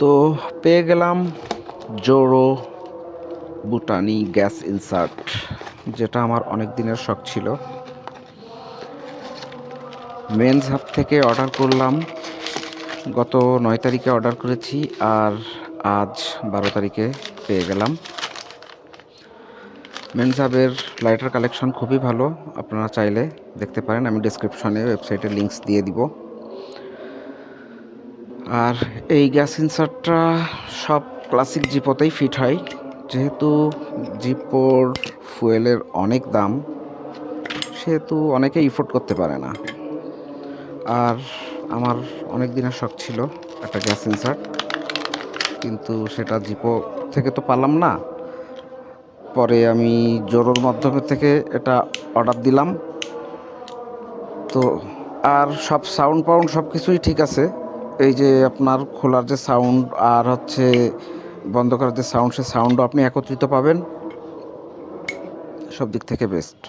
তো পেয়ে গেলাম জোরো বুটানি গ্যাস ইনসার্ট, যেটা আমার অনেক দিনের শখ ছিল। মেন্স হাব থেকে অর্ডার করলাম, গত নয় তারিখে অর্ডার করেছি আর আজ বারো তারিখে পেয়ে গেলাম। মেন্স হাবের লাইটার কালেকশন খুবই ভালো, আপনারা চাইলে দেখতে পারেন, আমি ডিসক্রিপশনে ওয়েবসাইটের লিঙ্কস দিয়ে দিব। আর এই গ্যাস ইনসার্টটা সব ক্লাসিক জিপোতেই ফিট হয়। যেহেতু জিপোর ফুয়েলের অনেক দাম, সেহেতু অনেকে ইফোর্ড করতে পারে না। আর আমার অনেক দিনের শখ ছিল একটা গ্যাস ইনসার্ট, কিন্তু সেটা জিপো থেকে তো পারলাম না। পরে আমি জোরোর মাধ্যমে থেকে এটা অর্ডার দিলাম। তো আর সব সাউন্ড পাউন্ড সব কিছুই ঠিক আছে। এই যে আপনার খোলার যে সাউন্ড আর হচ্ছে বন্ধ করার যে সাউন্ড সে সাউন্ডও আপনি একত্রিত পাবেন। সব দিক থেকে বেস্ট